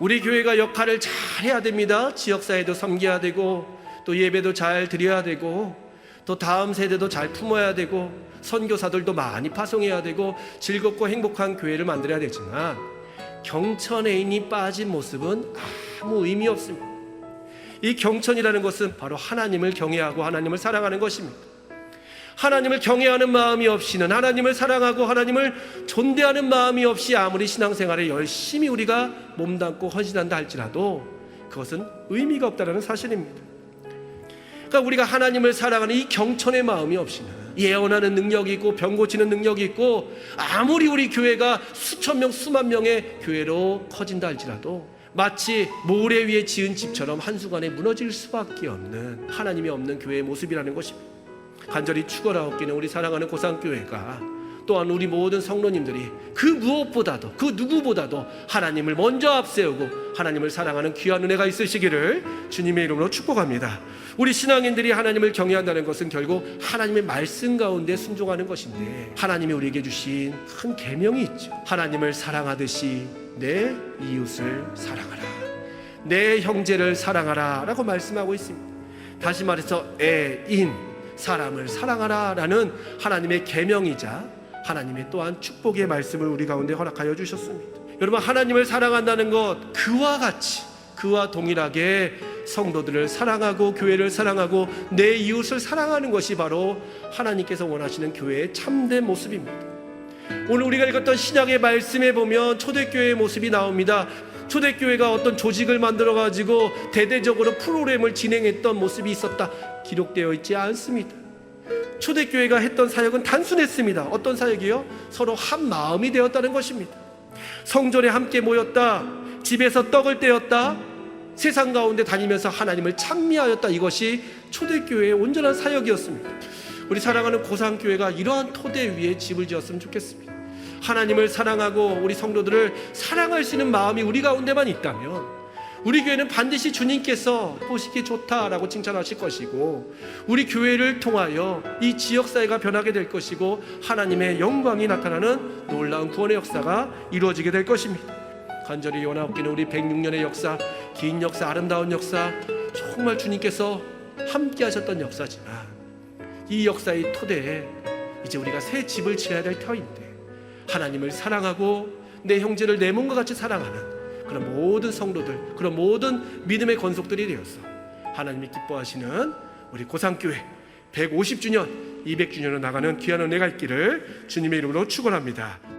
우리 교회가 역할을 잘 해야 됩니다. 지역사회도 섬겨야 되고 또 예배도 잘 드려야 되고 또 다음 세대도 잘 품어야 되고 선교사들도 많이 파송해야 되고 즐겁고 행복한 교회를 만들어야 되지만 경천애인이 빠진 모습은 아무 의미 없습니다. 이 경천이라는 것은 바로 하나님을 경외하고 하나님을 사랑하는 것입니다. 하나님을 경외하는 마음이 없이는 하나님을 사랑하고 하나님을 존대하는 마음이 없이 아무리 신앙생활에 열심히 우리가 몸담고 헌신한다 할지라도 그것은 의미가 없다는 사실입니다. 그러니까 우리가 하나님을 사랑하는 이 경천의 마음이 없이는 예언하는 능력이 있고 병 고치는 능력이 있고 아무리 우리 교회가 수천 명 수만 명의 교회로 커진다 할지라도 마치 모래 위에 지은 집처럼 한순간에 무너질 수밖에 없는 하나님이 없는 교회의 모습이라는 것입니다. 간절히 축원하옵기는 우리 사랑하는 고상교회가 또한 우리 모든 성도님들이 그 무엇보다도 그 누구보다도 하나님을 먼저 앞세우고 하나님을 사랑하는 귀한 은혜가 있으시기를 주님의 이름으로 축복합니다. 우리 신앙인들이 하나님을 경외한다는 것은 결국 하나님의 말씀 가운데 순종하는 것인데 하나님이 우리에게 주신 큰 계명이 있죠. 하나님을 사랑하듯이 내 이웃을 사랑하라. 내 형제를 사랑하라라고 말씀하고 있습니다. 다시 말해서 애인 사람을 사랑하라라는 하나님의 계명이자 하나님의 또한 축복의 말씀을 우리 가운데 허락하여 주셨습니다. 여러분 하나님을 사랑한다는 것 그와 같이 그와 동일하게 성도들을 사랑하고 교회를 사랑하고 내 이웃을 사랑하는 것이 바로 하나님께서 원하시는 교회의 참된 모습입니다. 오늘 우리가 읽었던 신약의 말씀에 보면 초대교회의 모습이 나옵니다. 초대교회가 어떤 조직을 만들어 가지고 대대적으로 프로그램을 진행했던 모습이 있었다 기록되어 있지 않습니다. 초대교회가 했던 사역은 단순했습니다. 어떤 사역이요? 서로 한 마음이 되었다는 것입니다. 성전에 함께 모였다. 집에서 떡을 떼었다. 세상 가운데 다니면서 하나님을 찬미하였다. 이것이 초대교회의 온전한 사역이었습니다. 우리 사랑하는 고상교회가 이러한 토대 위에 집을 지었으면 좋겠습니다. 하나님을 사랑하고 우리 성도들을 사랑할 수 있는 마음이 우리 가운데만 있다면 우리 교회는 반드시 주님께서 보시기 좋다라고 칭찬하실 것이고 우리 교회를 통하여 이 지역 사회가 변하게 될 것이고 하나님의 영광이 나타나는 놀라운 구원의 역사가 이루어지게 될 것입니다. 간절히 원하옵기는 우리 106년의 역사, 긴 역사, 아름다운 역사, 정말 주님께서 함께 하셨던 역사지만 이 역사의 토대에 이제 우리가 새 집을 지어야 될 터인데 하나님을 사랑하고 내 형제를 내 몸과 같이 사랑하는 그런 모든 성도들, 그런 모든 믿음의 건속들이 되어서 하나님이 기뻐하시는 우리 고상교회 150주년, 200주년을 나가는 귀한 은혜가 있기를 주님의 이름으로 축원합니다.